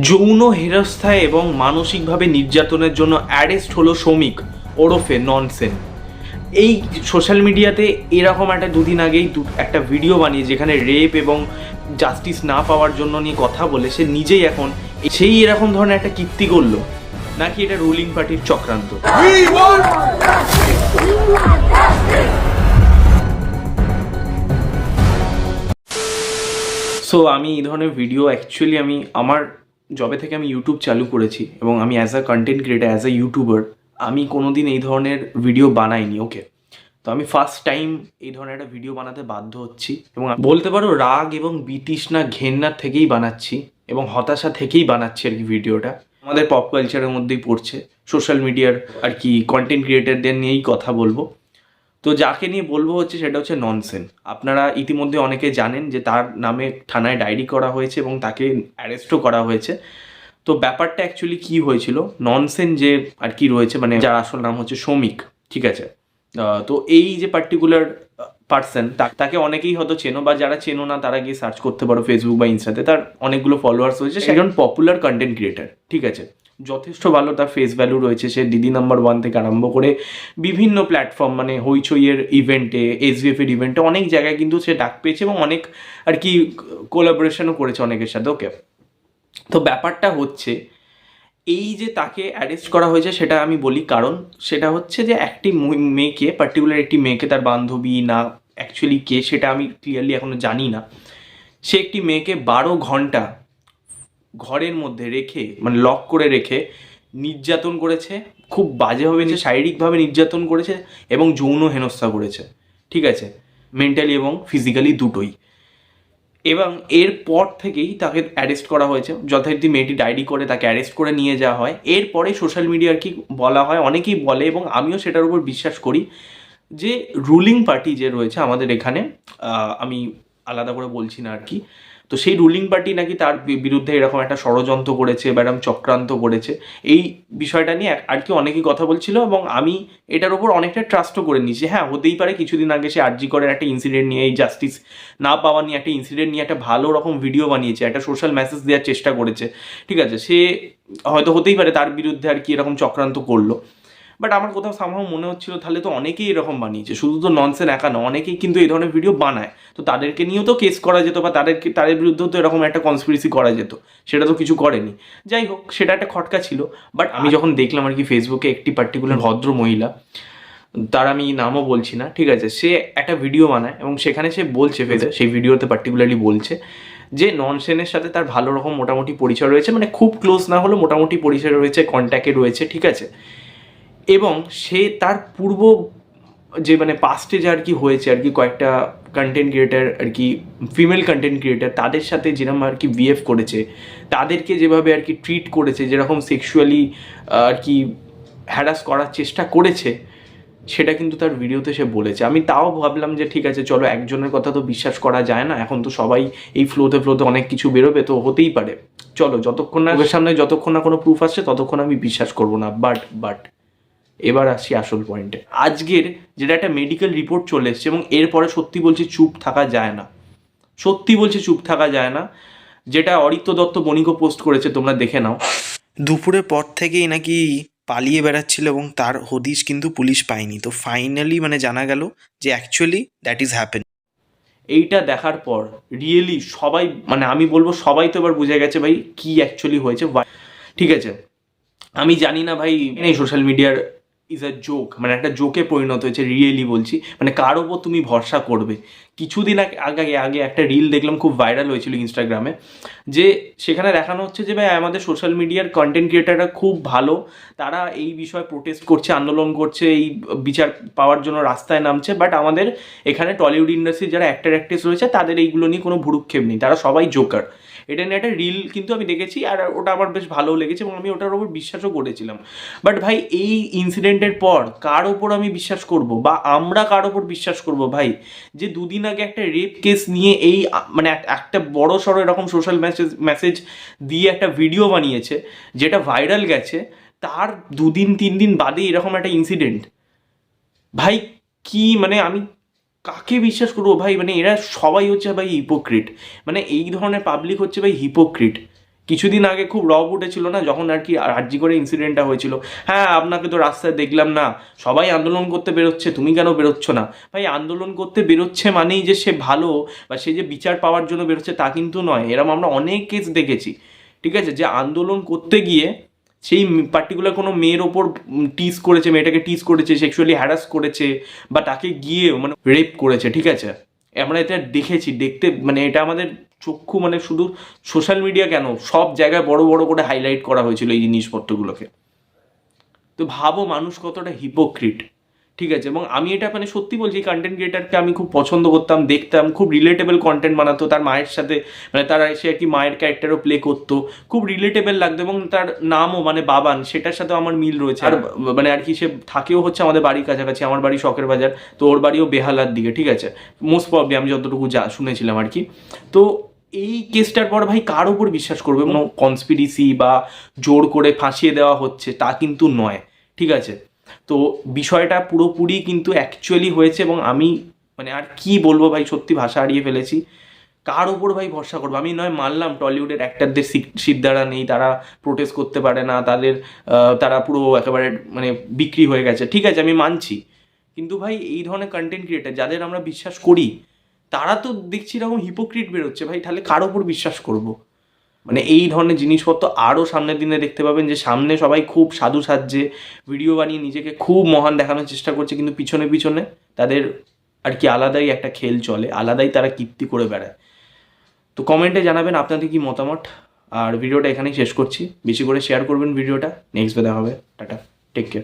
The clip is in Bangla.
যৌন হেরস্থায় এবং মানসিকভাবে নির্যাতনের জন্য অ্যারেস্ট হলো শ্রমিক ওরফে ননসেন। এই সোশ্যাল মিডিয়াতে এরকম একটা দুদিন আগেই একটা ভিডিও বানিয়ে যেখানে রেপ এবং জাস্টিস না পাওয়ার জন্য নিয়ে কথা বলে সে নিজেই এখন সেই এরকম ধরনের একটা কীর্তি করল নাকি এটা রুলিং পার্টির চক্রান্ত? সো আমি এই ধরনের ভিডিও অ্যাকচুয়ালি আমি আমার জবে থেকে আমি ইউটিউব চালু করেছি এবং আমি as a content creator as a YouTuber আমি কোনোদিন এই ধরনের ভিডিও বানাইনি ওকে তো আমি ফার্স্ট টাইম এই ধরনের একটা ভিডিও বানাতে বাধ্য হচ্ছি এবং বলতে পারো রাগ এবং বিতৃষ্ণা ঘেন্নার থেকেই বানাচ্ছি এবং হতাশা থেকেই বানাচ্ছি আর কি ভিডিওটা আমাদের পপ কালচারের মধ্যেই পড়ছে সোশ্যাল মিডিয়ার আর কি কন্টেন্ট ক্রিয়েটারদের নিয়েই কথা বলব তো যাকে নিয়ে বলব হচ্ছে সেটা হচ্ছে ননসেন আপনারা ইতিমধ্যে অনেকে জানেন যে তার নামে থানায় ডায়েরি করা হয়েছে এবং তাকে অ্যারেস্টও করা হয়েছে। তো ব্যাপারটা অ্যাকচুয়ালি কি হয়েছিল? ননসেন যে আর কি রয়েছে মানে যার আসল নাম হচ্ছে শ্রমিক ঠিক আছে? তো এই যে পার্টিকুলার পার্সন তাকে অনেকেই হয়তো চেনো বা যারা চেনো না তারা গিয়ে সার্চ করতে পারো ফেসবুক বা ইনস্টাতে তার অনেকগুলো ফলোয়ার্স হয়েছে সে একজন পপুলার কন্টেন্ট ক্রিয়েটার ঠিক আছে? যথেষ্ট ভালো তার ফেস ভ্যালু রয়েছে। সে দিদি নাম্বার ওয়ান থেকে আরম্ভ করে বিভিন্ন প্ল্যাটফর্ম মানে হইচইয়ের ইভেন্টে এসবিএফ এর ইভেন্টে অনেক জায়গায় কিন্তু সে ডাক পেয়েছে এবং অনেক আর কি কোলাবোরেশনও করেছে অনেকের সাথে। ওকে তো ব্যাপারটা হচ্ছে, এই যে তাকে অ্যারেস্ট করা হয়েছে সেটা আমি বলি কারণ সেটা হচ্ছে যে একটি মেয়েকে পার্টিকুলার একটি মেয়েকে তার বান্ধবী না অ্যাকচুয়ালি কে সেটা আমি ক্লিয়ারলি এখনও জানি না। সে একটি মেয়েকে বারো ঘণ্টা ঘরের মধ্যে রেখে মানে লক করে রেখে নির্যাতন করেছে, খুব বাজেভাবে শারীরিকভাবে নির্যাতন করেছে এবং যৌন হেনস্থা করেছে। ঠিক আছে? মেন্টালি এবং ফিজিক্যালি দুটোই। এবং এর পর থেকেই তাকে অ্যারেস্ট করা হয়েছে। যথারীতি মেয়েটি ডায়েরি করে তাকে অ্যারেস্ট করে নিয়ে যাওয়া হয়। এরপরে সোশ্যাল মিডিয়ার কি বলা হয়, অনেকেই বলে এবং আমিও সেটার উপর বিশ্বাস করি যে রুলিং পার্টি যে রয়েছে আমাদের এখানে আমি আলাদা করে বলছি না আর কি তো সেই রুলিং পার্টি নাকি তার বিরুদ্ধে এরকম একটা ষড়যন্ত্র করেছে বা এরকম চক্রান্ত করেছে, এই বিষয়টা নিয়ে আর কি অনেকেই কথা বলছিল এবং আমি এটার উপর অনেকটা ট্রাস্টও করে নিয়েছি হ্যাঁ হতেই পারে কিছুদিন আগে সে আরজি করের একটা ইনসিডেন্ট নিয়ে, এই জাস্টিস না পাওয়া নিয়ে একটা ইনসিডেন্ট নিয়ে একটা ভালো রকম ভিডিও বানিয়েছে, একটা সোশ্যাল মেসেজ দেওয়ার চেষ্টা করেছে, ঠিক আছে? সে হয়তো হতেই পারে তার বিরুদ্ধে আর কি এরকম চক্রান্ত করল। বাট আমার কোথাও সামহাও মনে হচ্ছিল, তাহলে তো অনেকেই এরকম বানিয়েছে। শুধু তো ননসেন একা না, অনেকেই কিন্তু এই ধরনের ভিডিও বানায়। তো তাদেরকে নিয়েও তো কেস করা যেত বা তাদেরকে তাদের বিরুদ্ধেও তো এরকম একটা কনস্পিরেসি করা যেত। সেটা তো কিছু করেনি। যাই হোক, সেটা একটা খটকা ছিল। বাট আমি যখন দেখলাম আর কি ফেসবুকে একটি পার্টিকুলার ভদ্র মহিলা, তার আমি নামও বলছি না, ঠিক আছে? সে একটা ভিডিও বানায় এবং সেখানে সে বলছে ফেসে সেই ভিডিওতে পার্টিকুলারলি বলছে যে ননসেনের সাথে তার ভালো রকম মোটামুটি পরিচয় রয়েছে। মানে খুব ক্লোজ না হলেও মোটামুটি পরিচয় রয়েছে কন্ট্যাক্টে রয়েছে, ঠিক আছে? এবং সে তার পূর্ব যে মানে পাস্টে যে আর কি হয়েছে আর কি কয়েকটা কন্টেন্ট ক্রিয়েটার আর কি ফিমেল কন্টেন্ট ক্রিয়েটার তাদের সাথে যেরকম আর কি বিহেভ করেছে, তাদেরকে যেভাবে আর কি ট্রিট করেছে, যেরকম সেক্সুয়ালি আর কি হ্যারাস করার চেষ্টা করেছে, সেটা কিন্তু তার ভিডিওতে সে বলেছে। আমি তাও ভাবলাম যে ঠিক আছে, চলো একজনের কথা তো বিশ্বাস করা যায় না, এখন তো সবাই এই ফ্লোতে ফ্লোতে অনেক কিছু বেরোবে, তো হতেই পারে। চলো, যতক্ষণ না সামনে যতক্ষণ না কোনো প্রুফ আসছে, ততক্ষণ আমি বিশ্বাস করব না বাট বাট এবার আসছি আসল পয়েন্টে আজকের যেটা একটা মেডিকেল রিপোর্ট চলে এসছে এবং এরপরে সত্যি বলছি চুপ থাকা যায় না। সত্যি বলছি চুপ থাকা যায় না যেটা অরিত্য দত্ত বণিকও পোস্ট করেছে তোমরা দেখে নাও। দুপুরের পর থেকেই নাকি পালিয়ে বেড়াচ্ছিল এবং তার হদিশ কিন্তু পুলিশ পায়নি। তো ফাইনালি মানে জানা গেল যে অ্যাকচুয়ালি দ্যাট ইজ হ্যাপেন এইটা দেখার পর রিয়েলি সবাই মানে আমি বলব সবাই তো এবার বুঝে গেছে ভাই কি অ্যাকচুয়ালি হয়েছে। ঠিক আছে। আমি জানি না ভাই এই সোশ্যাল মিডিয়ার ইজ আ জোক মানে একটা জোকে পরিণত হয়েছে রিয়েলি বলছি। মানে কার ওপর তুমি ভরসা করবে। কিছুদিন আগে আগে একটা রিল দেখলাম, খুব ভাইরাল হয়েছিল ইনস্টাগ্রামে যে সেখানে দেখানো হচ্ছে যে, ভাই, আমাদের সোশ্যাল মিডিয়ার কন্টেন্ট ক্রিয়েটাররা খুব ভালো। তারা এই বিষয়ে প্রোটেস্ট করছে, আন্দোলন করছে, এই বিচার পাওয়ার জন্য রাস্তায় নামছে। বাট আমাদের এখানে টলিউড ইন্ডাস্ট্রির যারা অ্যাক্টার অ্যাক্ট্রেস রয়েছে, তাদের এইগুলো নিয়ে কোনো ভুরুক্ষেপ নেই। তারা সবাই জোকার এটা নিয়ে একটা রিল কিন্তু আমি দেখেছি আর ওটা আমার বেশ ভালো লেগেছে এবং আমি ওটার উপর বিশ্বাসও করেছিলাম। বাট ভাই, এই ইনসিডেন্টের পর কার ওপর আমি বিশ্বাস করব বা আমরা কার ওপর বিশ্বাস করব ভাই? যে দুদিন আগে একটা রেপ কেস নিয়ে এই মানে একটা বড় সড়ো এরকম সোশ্যাল মেসেজ মেসেজ দিয়ে একটা ভিডিও বানিয়েছে, যেটা ভাইরাল গেছে, তার দুদিন, তিন দিন বাদে এরকম একটা ইনসিডেন্ট ভাই, কি মানে আমি কাকে বিশ্বাস করব? ভাই মানে এরা সবাই হচ্ছে ভাই হিপোক্রিট মানে এই ধরনের পাবলিক হচ্ছে ভাই হিপোক্রিট কিছুদিন আগে খুব রব উঠেছিল না, যখন আর কি আর্জি করে ইনসিডেন্টটা হয়েছিল। হ্যাঁ আপনাকে তো রাস্তায় দেখলাম না। সবাই আন্দোলন করতে বেরোচ্ছে, তুমি কেন বেরোচ্ছ না? ভাই, আন্দোলন করতে বেরোচ্ছে মানেই যে সে ভালো বা সে যে বিচার পাওয়ার জন্য বেরোচ্ছে তা কিন্তু নয়। এরম আমরা অনেক কেস দেখেছি। ঠিক আছে? যে আন্দোলন করতে গিয়ে সেই পার্টিকুলার কোনো মেয়ের ওপর টিস করেছে, মেয়েটাকে টিস করেছে সেক্সুয়ালি হ্যারাস করেছে, বা তাকে গিয়ে মানে রেপ করেছে, ঠিক আছে? আমরা এটা দেখেছি, দেখতে মানে এটা আমাদের চক্ষু মানে শুধু সোশ্যাল মিডিয়া কেন? সব জায়গায় বড় বড় করে হাইলাইট করা হয়েছিল এই জিনিসপত্রগুলোকে। তো ভাবো মানুষ কতটা হিপোক্রিট ঠিক আছে এবং আমি এটা মানে সত্যি বলছি কন্টেন্ট ক্রিয়েটারকে আমি খুব পছন্দ করতাম দেখতাম খুব রিলেটেবল কন্টেন্ট বানাতো তার মায়ের সাথে মানে তার সে আর কি মায়ের ক্যারেক্টারও প্লে করতো খুব রিলেটেবল লাগতো এবং তার নামও মানে বাবান সেটার সাথেও আমার মিল রয়েছে। আর মানে আর কি সে থাকেও হচ্ছে আমাদের বাড়ির কাছাকাছি আমার বাড়ি শখের বাজার তো ওর বাড়িও বেহালার দিকে ঠিক আছে? মোস্ট প্রবলি আমি যতটুকু যা শুনেছিলাম আর কি। তো এই কেসটার পর ভাই কার উপর বিশ্বাস করবে কোনো কনস্পিরিসি বা জোর করে ফাঁসিয়ে দেওয়া হচ্ছে তা কিন্তু নয় ঠিক আছে? তো বিষয়টা পুরোপুরি কিন্তু অ্যাকচুয়ালি হয়েছে এবং আমি মানে আর কি বলব ভাই, সত্যি ভাষা হারিয়ে ফেলেছি। কার ওপর ভাই ভরসা করব? আমি নয়, মানলাম টলিউডের অ্যাক্টারদের সিদ্ধারা নেই, তারা প্রোটেস্ট করতে পারে না, তাদের তারা পুরো একেবারে মানে বিক্রি হয়ে গেছে। ঠিক আছে, আমি মানছি। কিন্তু ভাই, এই ধরনের কন্টেন্ট ক্রিয়েটার যাদের আমরা বিশ্বাস করি, তারা তো দেখছি এরকম হিপোক্রিট বেরোচ্ছে। ভাই, তাহলে কার ওপর বিশ্বাস করব? মানে এই ধরনের জিনিসপত্র আরও সামনের দিনে দেখতে পাবেন যে সামনে সবাই খুব সাধু সাজছে ভিডিও বানিয়ে নিজেকে খুব মহান দেখানোর চেষ্টা করছে, কিন্তু পিছনে পিছনে তাদের আর কি আলাদাই একটা খেল চলে, আলাদাই তারা কীর্তি করে বেড়ায়। তো কমেন্টে জানাবেন আপনাদের কি মতামত, আর ভিডিওটা এখানেই শেষ করছি। বেশি করে শেয়ার করবেন ভিডিওটা নেক্সট দেখা হবে। টাটা। Take care